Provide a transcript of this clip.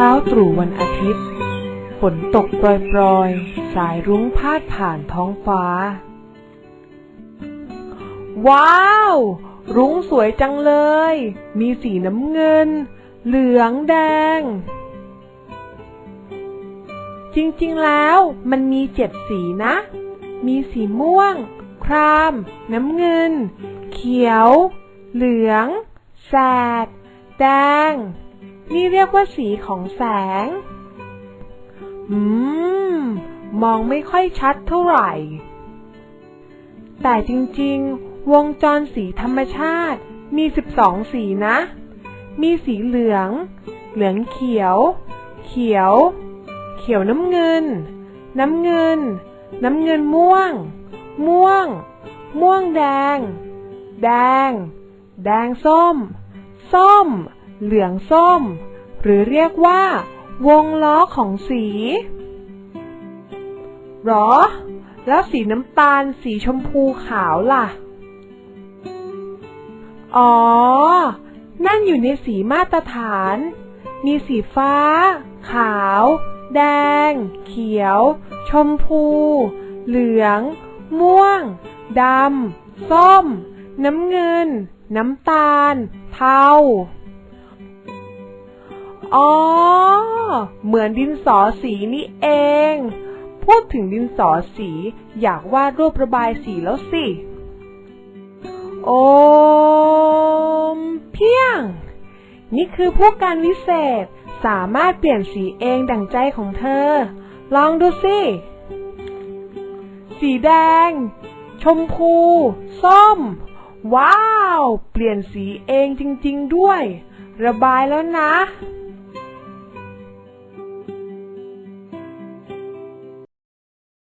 ช้าตรู่วันอาทิตย์ ฝนตกโปรยๆ สายรุ้งพาดผ่านท้องฟ้า ว้าว รุ้งสวยจังเลย มีสีน้ำเงิน เหลืองแดง จริงๆแล้วมันมีเจ็ดสีนะ มีสีม่วง คราม น้ำเงิน เขียว เหลือง แสด แดง นี่เรียกว่าสีของแสง อืม มองไม่ค่อยชัดเท่าไหร่ แต่จริงๆ วงจรสีธรรมชาติมี12สีนะ มีสีเหลือง เหลืองเขียว เขียว เขียวน้ำเงิน น้ำเงิน น้ำเงินม่วง ม่วง ม่วงแดง แดง แดงส้ม ส้ม เหลืองส้ม หรือเรียกว่า วงล้อของสีหรอ แล้วสีน้ำตาลสีชมพูขาวล่ะ อ๋อ นั่นอยู่ในสีมาตรฐาน มีสีฟ้า ขาว แดง เขียว ชมพู เหลือง ม่วง ดำ ส้ม น้ำเงิน น้ำตาล เทา อ๋อ เหมือนดินสอสีนี่เอง พูดถึงดินสอสี อยากวาดรูประบายสีแล้วสิ โอม เพียง นี่คือผู้การวิเศษ สามารถเปลี่ยนสีเองดั่งใจของเธอ ลองดูสิ สีแดง ชมพู ส้ม ว้าว เปลี่ยนสีเองจริง ๆ ด้วย ระบายแล้วนะ